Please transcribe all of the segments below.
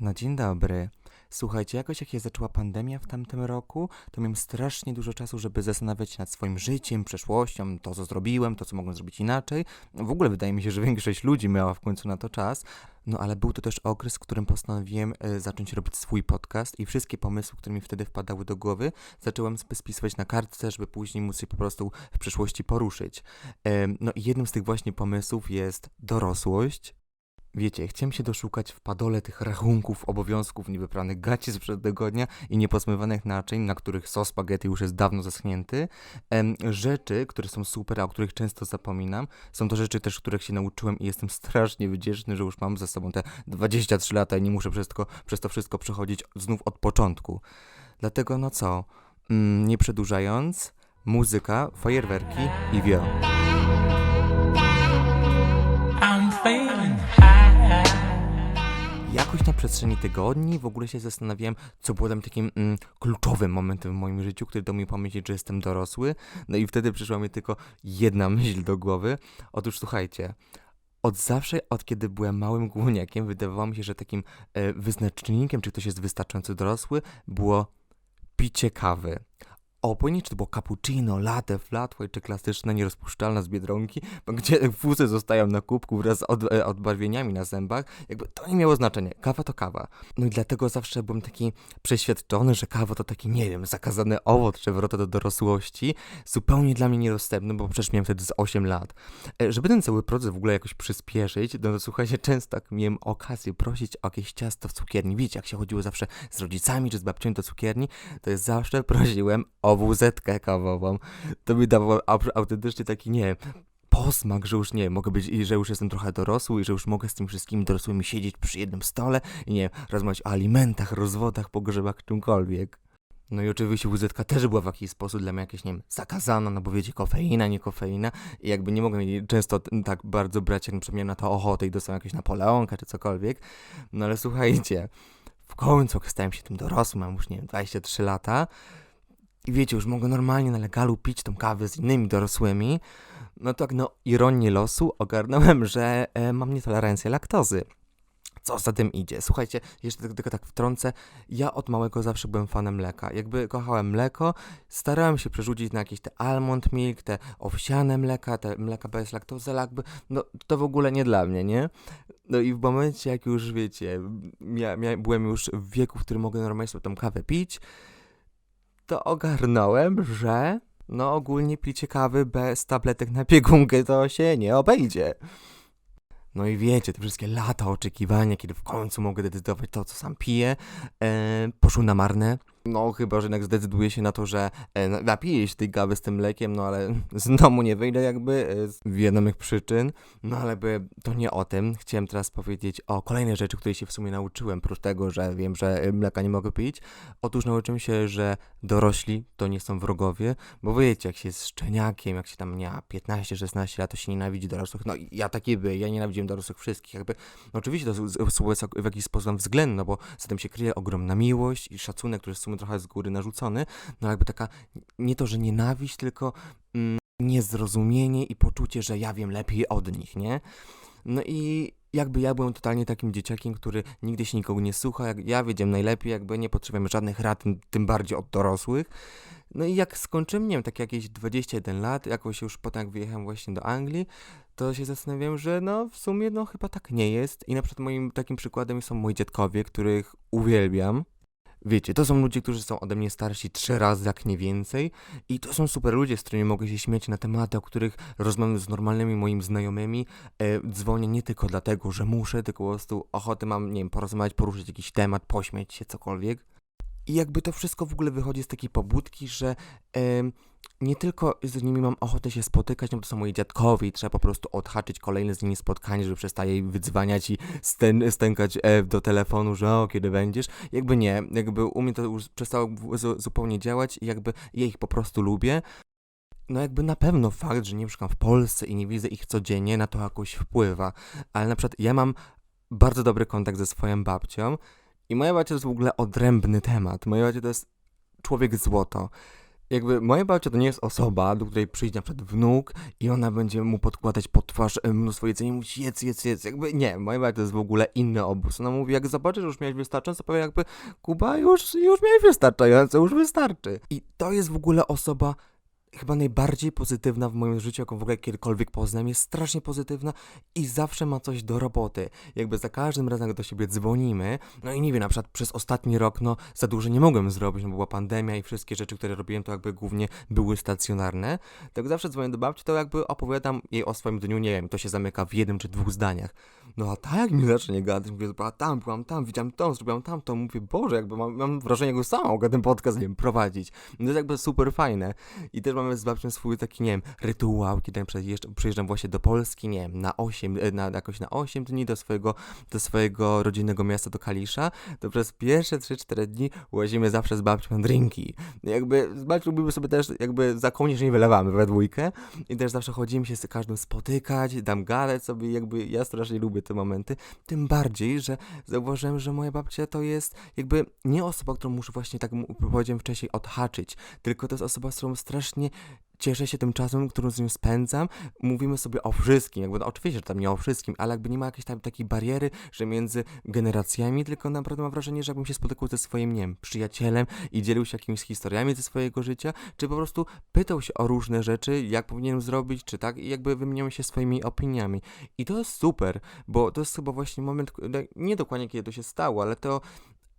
No dzień dobry. Słuchajcie, jakoś jak się zaczęła pandemia w tamtym roku, to miałem strasznie dużo czasu, żeby zastanawiać się nad swoim życiem, przeszłością, to co zrobiłem, to co mogłem zrobić inaczej. W ogóle wydaje mi się, że większość ludzi miała w końcu na to czas. No ale był to też okres, w którym postanowiłem e, zacząć robić swój podcast i wszystkie pomysły, które mi wtedy wpadały do głowy, zacząłem sp- spisywać na kartce, żeby później móc je po prostu w przyszłości poruszyć. Em, no i jednym z tych właśnie pomysłów jest dorosłość. Wiecie, chciałem się doszukać w padole tych rachunków, obowiązków, niewypranych gaci sprzed tygodnia i nieposmywanych naczyń, na których sos spaghetti już jest dawno zaschnięty. Em, rzeczy, które są super, a o których często zapominam, są to rzeczy też, których się nauczyłem i jestem strasznie wdzięczny, że już mam za sobą te 23 lata i nie muszę przez to, przez to wszystko przechodzić znów od początku. Dlatego no co, mm, nie przedłużając, muzyka, fajerwerki i wio. Jakoś na przestrzeni tygodni w ogóle się zastanawiałem, co było tam takim mm, kluczowym momentem w moim życiu, który dał mi pomyśleć, że jestem dorosły. No i wtedy przyszła mi tylko jedna myśl do głowy. Otóż słuchajcie, od zawsze, od kiedy byłem małym główniakiem, wydawało mi się, że takim e, wyznacznikiem, czy ktoś jest wystarczająco dorosły, było picie kawy. Obojętnie, czy to było cappuccino, latte, flat white, czy klasyczne, nierozpuszczalne z Biedronki, gdzie fusy zostają na kubku wraz z od, odbarwieniami na zębach, jakby to nie miało znaczenia. Kawa to kawa. No i dlatego zawsze byłem taki przeświadczony, że kawa to taki, nie wiem, zakazany owoc, czy wrota do dorosłości, zupełnie dla mnie niedostępny, bo przecież miałem wtedy z 8 lat. E, Żeby ten cały proces w ogóle jakoś przyspieszyć, no to słuchajcie, często tak miałem okazję prosić o jakieś ciasto w cukierni. Wiecie, jak się chodziło zawsze z rodzicami czy z babcią do cukierni, to jest zawsze prosiłem o wuzetkę kawową. To mi dawało au- autentycznie taki, nie posmak, że już nie mogę być, i że już jestem trochę dorosły i że już mogę z tymi wszystkimi dorosłymi siedzieć przy jednym stole i nie rozmawiać o alimentach, rozwodach, pogrzebach, czymkolwiek. No i oczywiście WZ też była w jakiś sposób dla mnie jakieś, nie wiem, zakazana, no bo wiecie, kofeina, nie kofeina i jakby nie mogłem jej często tak bardzo brać, jak na na to ochotę i dostałem jakieś Napoleonka czy cokolwiek. No ale słuchajcie, w końcu stałem się tym dorosłym, mam już, nie wiem, 23 lata i wiecie, już mogę normalnie na legalu pić tą kawę z innymi dorosłymi, no tak, no, ironię losu ogarnąłem, że e, mam nietolerancję laktozy. Co za tym idzie? Słuchajcie, jeszcze tylko, tylko tak wtrącę, ja od małego zawsze byłem fanem mleka. Jakby kochałem mleko, starałem się przerzucić na jakieś te almond milk, te owsiane mleka, te mleka bez laktozy, jakby, no to w ogóle nie dla mnie, nie? No i w momencie, jak już wiecie, mia, mia, byłem już w wieku, w którym mogę normalnie sobie tą kawę pić, to ogarnąłem, że no ogólnie picie kawy bez tabletek na biegunkę to się nie obejdzie. No i wiecie, te wszystkie lata oczekiwania, kiedy w końcu mogę decydować to, co sam piję, e, poszły na marne. No chyba, że jednak zdecyduję się na to, że e, na- napiję się tej kawy z tym mlekiem, no ale z domu nie wyjdę jakby e, z wiadomych przyczyn. No ale by to nie o tym. Chciałem teraz powiedzieć o kolejnej rzeczy, której się w sumie nauczyłem, oprócz tego, że wiem, że e, mleka nie mogę pić. Otóż nauczyłem się, że dorośli to nie są wrogowie, bo wiecie, jak się jest szczeniakiem, jak się tam miała 15-16 lat, to się nienawidzi dorosłych. No ja taki by, ja nienawidziłem dorosłych wszystkich. Jakby, no oczywiście to jest w jakiś sposób względne, no bo za tym się kryje ogromna miłość i szacunek, który w sumie trochę z góry narzucony. No jakby taka, nie to, że nienawiść, tylko mm, niezrozumienie i poczucie, że ja wiem lepiej od nich, nie? No i jakby ja byłem totalnie takim dzieciakiem, który nigdy się nikogo nie słucha, jak ja wiedziałem najlepiej, jakby nie potrzebuję żadnych rad, tym bardziej od dorosłych. No i jak skończyłem, nie wiem, tak jakieś 21 lat, jakoś już potem jak wyjechałem właśnie do Anglii, to się zastanawiałem, że no w sumie no chyba tak nie jest. I na przykład moim takim przykładem są moi dziadkowie, których uwielbiam. Wiecie, to są ludzie, którzy są ode mnie starsi trzy razy, jak nie więcej. I to są super ludzie, z którymi mogę się śmiać na tematy, o których rozmawiam z normalnymi moimi znajomymi. E, dzwonię nie tylko dlatego, że muszę, tylko po prostu ochotę mam, nie wiem, porozmawiać, poruszyć jakiś temat, pośmiać się, cokolwiek. I jakby to wszystko w ogóle wychodzi z takiej pobudki, że em, nie tylko z nimi mam ochotę się spotykać, no bo to są moi dziadkowie trzeba po prostu odhaczyć kolejne z nimi spotkanie, żeby przestaje wydzwaniać i stę, stękać e, do telefonu, że o, kiedy będziesz. Jakby nie, jakby u mnie to już przestało zupełnie działać i jakby ja ich po prostu lubię. No jakby na pewno fakt, że nie mieszkam w Polsce i nie widzę ich codziennie, na to jakoś wpływa. Ale na przykład ja mam bardzo dobry kontakt ze swoją babcią i moja babcia to jest w ogóle odrębny temat. Moja babcia to jest człowiek złoto. Jakby moja babcia to nie jest osoba, do której przyjdzie na przykład wnuk i ona będzie mu podkładać pod twarz e, mnóstwo jedzenia i mówić jedz, jedz, jedz. Jakby nie, moja babcia to jest w ogóle inny obóz. Ona mówi, jak zobaczysz, że już miałeś wystarczająco, powie jakby Kuba, już, już miałeś wystarczająco, już wystarczy. I to jest w ogóle osoba chyba najbardziej pozytywna w moim życiu, jaką w ogóle kiedykolwiek poznałem, jest strasznie pozytywna i zawsze ma coś do roboty. Jakby za każdym razem, jak do siebie dzwonimy, no i nie wiem, na przykład przez ostatni rok, no za dużo nie mogłem zrobić, no była pandemia i wszystkie rzeczy, które robiłem, to jakby głównie były stacjonarne. Tak zawsze dzwonię do babci, to jakby opowiadam jej o swoim dniu, nie wiem, to się zamyka w jednym czy dwóch zdaniach. No a tak mi zacznie gadać, mówię, była tam, byłam tam, widziałam to, zrobiłam tamto, mówię, Boże, jakby mam, mam wrażenie, jakby sama mogę ten podcast, nie wiem, prowadzić. No to jest jakby super fajne. I też mamy z babcią swój taki, nie wiem, rytuał, kiedy jeszcze przyjeżdżam właśnie do Polski, nie wiem, na 8, e, na, jakoś na 8 dni do swojego, do swojego rodzinnego miasta, do Kalisza, to przez pierwsze 3-4 dni łazimy zawsze z babcią drinki. Jakby z babcią lubimy sobie też, jakby za kołnierz nie wylewamy we dwójkę i też zawsze chodzimy się z każdym spotykać, dam gadać sobie, jakby ja strasznie lubię te momenty, tym bardziej, że zauważyłem, że moja babcia to jest jakby nie osoba, którą muszę właśnie, tak powiedziałem wcześniej, odhaczyć, tylko to jest osoba, z którą strasznie cieszę się tym czasem, którym z nią spędzam. Mówimy sobie o wszystkim, jakby no, oczywiście, że tam nie o wszystkim, ale jakby nie ma jakiejś tam takiej bariery, że między generacjami, tylko naprawdę mam wrażenie, że jakbym się spotykał ze swoim, nie wiem, przyjacielem i dzielił się jakimiś historiami ze swojego życia, czy po prostu pytał się o różne rzeczy, jak powinienem zrobić, czy tak, i jakby wymieniamy się swoimi opiniami. I to jest super, bo to jest chyba właśnie moment, no, nie dokładnie kiedy to się stało, ale to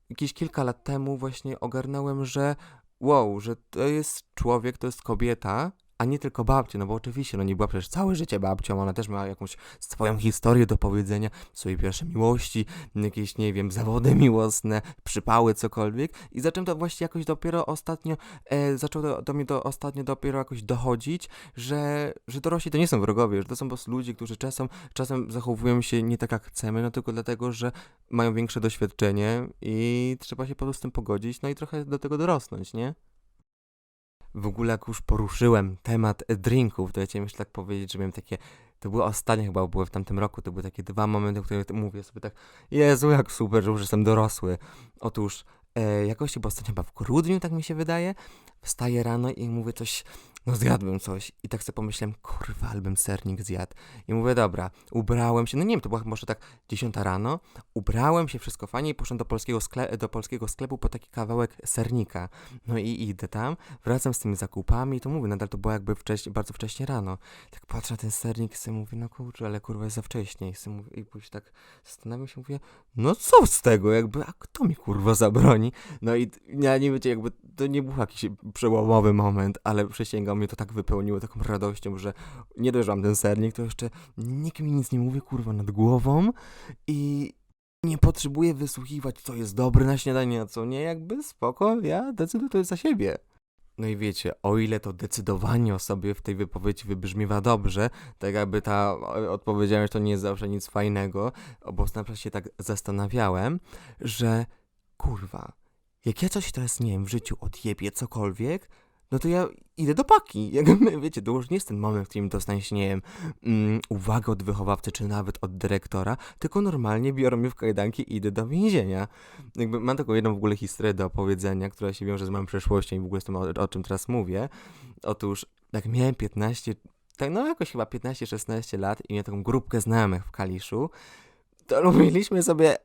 jakieś kilka lat temu właśnie ogarnąłem, że wow, że to jest człowiek, to jest kobieta, a nie tylko babcia, no bo oczywiście, no nie była przecież całe życie babcią, ona też miała jakąś swoją historię do powiedzenia, swoje pierwsze miłości, jakieś, nie wiem, zawody miłosne, przypały, cokolwiek i zacząłem to właśnie jakoś dopiero ostatnio, e, zaczęło do, do mnie to ostatnio dopiero jakoś dochodzić, że, że dorośli to nie są wrogowie, że to są po prostu ludzie, którzy czasem, czasem zachowują się nie tak jak chcemy, no tylko dlatego, że mają większe doświadczenie i trzeba się po prostu z tym pogodzić, no i trochę do tego dorosnąć, nie? W ogóle jak już poruszyłem temat drinków, to ja chciałem jeszcze tak powiedzieć, że miałem takie, to były ostatnie chyba, były w tamtym roku, to były takie dwa momenty, w których mówię sobie tak, Jezu, jak super, że już jestem dorosły. Otóż e, jakoś chyba ostatnio chyba w grudniu, tak mi się wydaje, wstaję rano i mówię coś, no zjadłem coś i tak sobie pomyślałem, kurwa, albym sernik zjadł. I mówię, dobra, ubrałem się, no nie wiem, to była może tak 10 rano, ubrałem się, wszystko fajnie i poszedłem do polskiego, skle- do polskiego sklepu po taki kawałek sernika. No i idę tam, wracam z tymi zakupami i to mówię, nadal to było jakby wcześniej, bardzo wcześnie rano. Tak patrzę na ten sernik i sobie mówię, no kurczę, ale kurwa jest za wcześnie. I, mówię, i później tak zastanawiam się, mówię, no co z tego, jakby, a kto mi kurwa zabroni? No i ja nie wiecie, jakby to nie był jakiś przełomowy moment, ale przysięgam, mnie to tak wypełniło taką radością, że nie dość, ten sernik, to jeszcze nikt mi nic nie mówi, kurwa, nad głową i nie potrzebuję wysłuchiwać, co jest dobre na śniadanie, a co nie, jakby spoko, ja decyduję za siebie. No i wiecie, o ile to decydowanie o sobie w tej wypowiedzi wybrzmiewa dobrze, tak jakby ta odpowiedzialność to nie jest zawsze nic fajnego, bo na się tak zastanawiałem, że kurwa, jak ja coś teraz, nie wiem, w życiu odjebię cokolwiek, no to ja idę do paki. Jakby, wiecie, to już nie jest ten moment, w którym dostanie się, nie wiem, mm, uwagę od wychowawcy, czy nawet od dyrektora, tylko normalnie biorą mnie w kajdanki i idę do więzienia. Jakby mam taką jedną w ogóle historię do opowiedzenia, która się wiąże z moją przeszłością i w ogóle z tym, o, o czym teraz mówię. Otóż, jak miałem 15, tak no jakoś chyba 15-16 lat i miałem taką grupkę znajomych w Kaliszu, to lubiliśmy sobie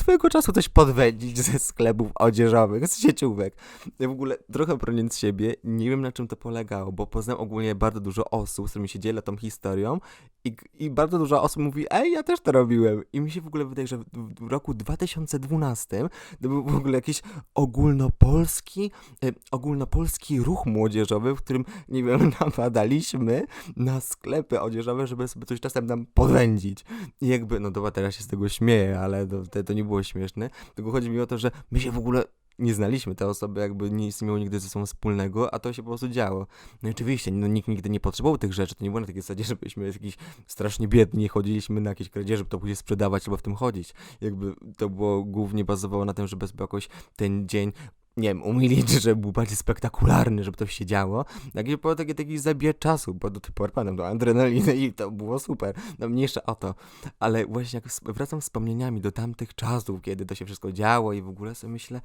swojego czasu coś podwędzić ze sklepów odzieżowych, z sieciówek. Ja w ogóle trochę broniąc siebie, nie wiem na czym to polegało, bo poznałem ogólnie bardzo dużo osób, z którymi się dzielę tą historią i, i bardzo dużo osób mówi, ej, ja też to robiłem. I mi się w ogóle wydaje, że w, roku 2012 to był w ogóle jakiś ogólnopolski, e, ogólnopolski ruch młodzieżowy, w którym, nie wiem, napadaliśmy na sklepy odzieżowe, żeby sobie coś czasem tam podwędzić. I jakby, no dobra, teraz się z tego śmieję, ale to, to nie było śmieszne. Tylko chodzi mi o to, że my się w ogóle nie znaliśmy te osoby, jakby nie miało nigdy ze sobą wspólnego, a to się po prostu działo. No i oczywiście, no, nikt nigdy nie potrzebował tych rzeczy, to nie było na takiej zasadzie, żebyśmy jakiś strasznie biedni, chodziliśmy na jakieś kradzieże, żeby to później sprzedawać, trzeba w tym chodzić. Jakby to było głównie bazowało na tym, żeby jakoś ten dzień nie wiem, umilić, żeby był bardziej spektakularny, żeby to się działo. Tak było takie, taki zabijać czasu, bo do tej pory pamiętam do adrenaliny i to było super. No mniejsza o to. Ale właśnie jak wracam wspomnieniami do tamtych czasów, kiedy to się wszystko działo i w ogóle sobie myślę,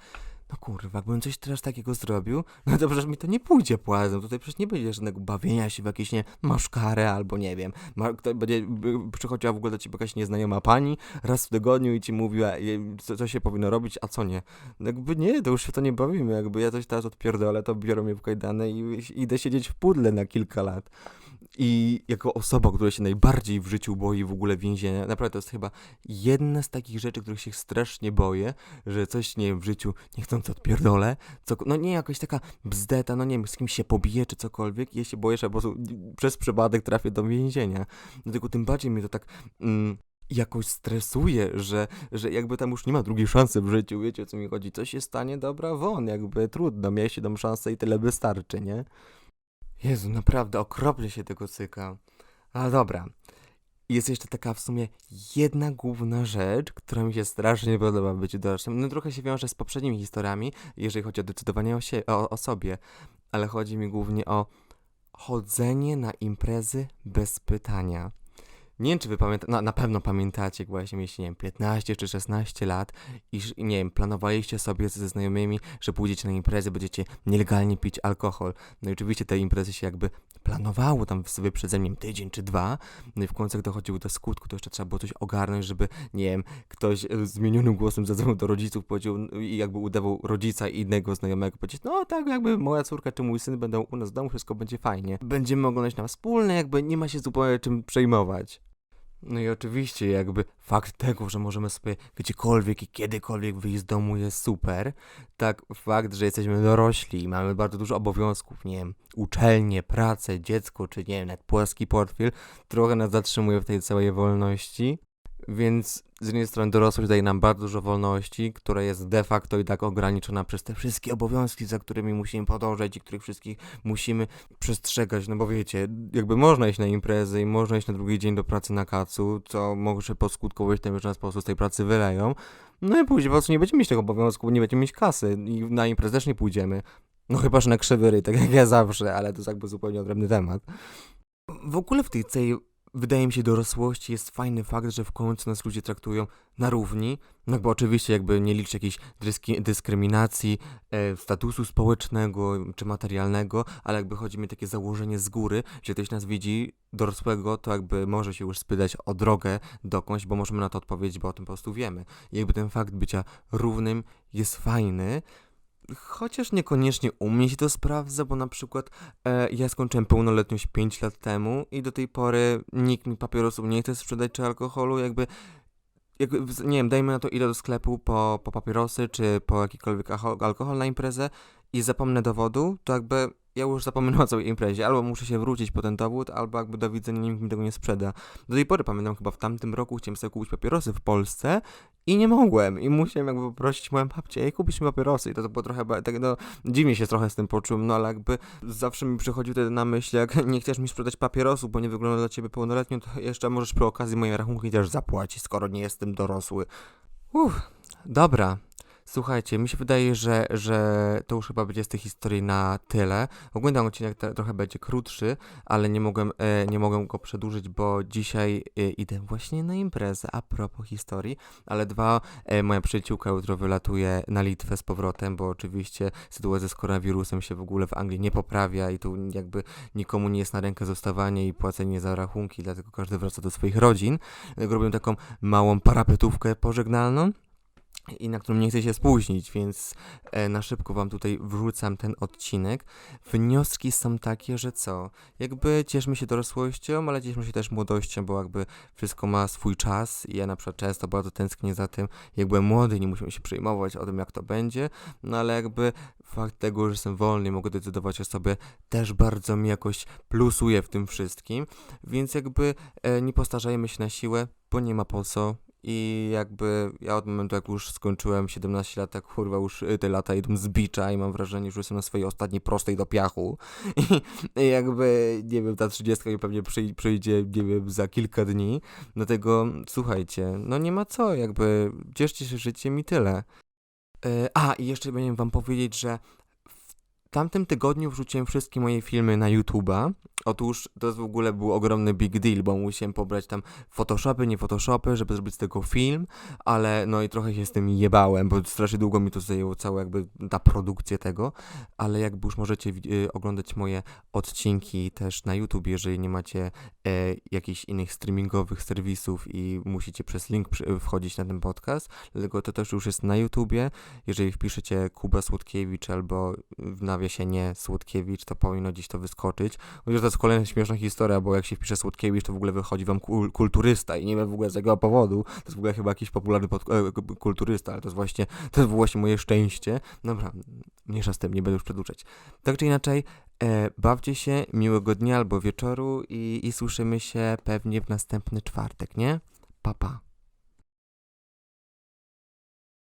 no kurwa, jakbym coś teraz takiego zrobił, no to przecież mi to nie pójdzie płazem, tutaj przecież nie będzie żadnego bawienia się w jakieś, nie, maszkarę albo nie wiem, ma, kto będzie, przychodziła w ogóle do ciebie jakaś nieznajoma pani raz w tygodniu i ci mówiła, je- co, co się powinno robić, a co nie. No jakby nie, to już się to nie bawimy, jakby ja coś teraz odpierdolę, to biorą mnie w kajdany i i idę siedzieć w pudle na kilka lat. I jako osoba, która się najbardziej w życiu boi w ogóle więzienia, naprawdę to jest chyba jedna z takich rzeczy, których się strasznie boję, że coś, nie wiem, w życiu niechcący odpierdolę, co, no nie jakaś taka bzdeta, no nie wiem, z kimś się pobije czy cokolwiek ja się boję, że po prostu przez przypadek trafię do więzienia. Dlatego tym bardziej mnie to tak... Mm, jakoś stresuje, że, że jakby tam już nie ma drugiej szansy w życiu, wiecie o co mi chodzi, coś się stanie, dobra, won, jakby trudno, miałeś jedną szansę i tyle wystarczy, nie? Jezu, naprawdę okropnie się tego cyka. Ale dobra. Jest jeszcze taka w sumie jedna główna rzecz, która mi się strasznie podoba w byciu dorosłym. No trochę się wiąże z poprzednimi historiami, jeżeli chodzi o decydowanie o, sie- o, o sobie, ale chodzi mi głównie o chodzenie na imprezy bez pytania. Nie wiem, czy wy pamiętacie, no, na pewno pamiętacie, jak właśnie mieliście, nie wiem, 15 czy 16 lat i, nie wiem, planowaliście sobie ze znajomymi, że pójdziecie na imprezę, będziecie nielegalnie pić alkohol. No i oczywiście te imprezy się jakby planowało tam z wyprzedzeniem tydzień czy dwa, no i w końcu jak dochodziło do skutku, to jeszcze trzeba było coś ogarnąć, żeby, nie wiem, ktoś e, zmienionym głosem zadzwonił do rodziców, powiedział no i jakby udawał rodzica i innego znajomego, powiedzieć, no tak, jakby moja córka czy mój syn będą u nas w domu, wszystko będzie fajnie. Będziemy oglądać na wspólne, jakby nie ma się zupełnie czym przejmować. No i oczywiście jakby fakt tego, że możemy sobie gdziekolwiek i kiedykolwiek wyjść z domu jest super, tak fakt, że jesteśmy dorośli i mamy bardzo dużo obowiązków, nie wiem, uczelnię, pracę, dziecko, czy nie wiem, nawet płaski portfel, trochę nas zatrzymuje w tej całej wolności, więc z jednej strony dorosłość daje nam bardzo dużo wolności, która jest de facto i tak ograniczona przez te wszystkie obowiązki, za którymi musimy podążać i których wszystkich musimy przestrzegać, no bo wiecie, jakby można iść na imprezy i można iść na drugi dzień do pracy na kacu, co może poskutkować tym, że nas po prostu z tej pracy wyleją, no i później po prostu nie będziemy mieć tego obowiązku, bo nie będziemy mieć kasy i na imprezę też nie pójdziemy. No chyba, że na krzywy ryj, tak jak ja zawsze, ale to jest jakby zupełnie odrębny temat. W ogóle w tej całej, wydaje mi się, dorosłości jest fajny fakt, że w końcu nas ludzie traktują na równi, no bo oczywiście jakby nie liczy jakiejś dyski, dyskryminacji, e, statusu społecznego czy materialnego, ale jakby chodzi mi o takie założenie z góry, że ktoś nas widzi dorosłego, to jakby może się już spytać o drogę dokądś, bo możemy na to odpowiedzieć, bo o tym po prostu wiemy. I jakby ten fakt bycia równym jest fajny, chociaż niekoniecznie u mnie się to sprawdza, bo na przykład e, ja skończyłem pełnoletność 5 lat temu i do tej pory nikt mi papierosów nie chce sprzedać czy alkoholu, jakby jakby, nie wiem, dajmy na to idę do sklepu po, po papierosy czy po jakikolwiek alkohol na imprezę i zapomnę dowodu, to jakby ja już zapomnę o całej imprezie. Albo muszę się wrócić po ten dowód, albo jakby do widzenia nikt mi tego nie sprzeda. Do tej pory pamiętam, chyba w tamtym roku chciałem sobie kupić papierosy w Polsce i nie mogłem. I musiałem jakby poprosić moją babcię, ej, kupisz mi papierosy. I to, to było trochę, tak no, dziwnie się trochę z tym poczułem, no ale jakby zawsze mi przychodził wtedy na myśl, jak nie chcesz mi sprzedać papierosów, bo nie wygląda dla ciebie pełnoletnio, to jeszcze możesz przy okazji moje rachunki też zapłacić, skoro nie jestem dorosły. Uff, dobra. Słuchajcie, mi się wydaje, że, że to już chyba będzie z tej historii na tyle. Ogólnie ten odcinek trochę będzie krótszy, ale nie mogłem, e, nie mogłem go przedłużyć, bo dzisiaj e, idę właśnie na imprezę, a propos historii, ale dwa, e, moja przyjaciółka jutro wylatuje na Litwę z powrotem, bo oczywiście sytuacja z koronawirusem się w ogóle w Anglii nie poprawia i tu jakby nikomu nie jest na rękę zostawanie i płacenie za rachunki, dlatego każdy wraca do swoich rodzin. Dlatego robię taką małą parapetówkę pożegnalną i na którą nie chcę się spóźnić, więc e, na szybko wam tutaj wrzucam ten odcinek. Wnioski są takie, że co? Jakby cieszmy się dorosłością, ale cieszmy się też młodością, bo jakby wszystko ma swój czas i ja na przykład często bardzo tęsknię za tym, jak byłem młody, nie musiałem się przejmować o tym, jak to będzie, no ale jakby fakt tego, że jestem wolny i mogę decydować o sobie, też bardzo mi jakoś plusuje w tym wszystkim, więc jakby e, nie postarzajmy się na siłę, bo nie ma po co i jakby ja od momentu jak już skończyłem 17 lat, tak kurwa już y, te lata idą z bicza i mam wrażenie, że jestem na swojej ostatniej prostej do piachu i, i jakby, nie wiem, ta 30 mi pewnie przyj- przyjdzie, nie wiem, za kilka dni, dlatego słuchajcie, no nie ma co, jakby cieszcie się życiem i tyle. E, A, i jeszcze miałem wam powiedzieć, że tamtym tygodniu wrzuciłem wszystkie moje filmy na YouTube'a. Otóż to w ogóle był ogromny big deal, bo musiałem pobrać tam Photoshopy, nie Photoshopy, żeby zrobić z tego film, ale no i trochę się z tym jebałem, bo strasznie długo mi to zajęło, cała jakby ta produkcja tego, ale jakby już możecie y, oglądać moje odcinki też na YouTube, jeżeli nie macie e, jakichś innych streamingowych serwisów i musicie przez link wchodzić na ten podcast, dlatego to też już jest na YouTubie, jeżeli wpiszecie Kuba Słodkiewicz albo w nawiasie nie Słodkiewicz, to powinno gdzieś to wyskoczyć. Chociaż to jest kolejna śmieszna historia, bo jak się wpisze Słodkiewicz, to w ogóle wychodzi wam kul- kulturysta i nie wiem w ogóle z jakiego powodu. To jest w ogóle chyba jakiś popularny e, kulturysta, ale to jest właśnie, to jest właśnie moje szczęście. Dobra, mniejsza z tym, nie będę już przedłużać. Tak czy inaczej, e, bawcie się, miłego dnia albo wieczoru i, i słyszymy się pewnie w następny czwartek, nie? Pa, pa.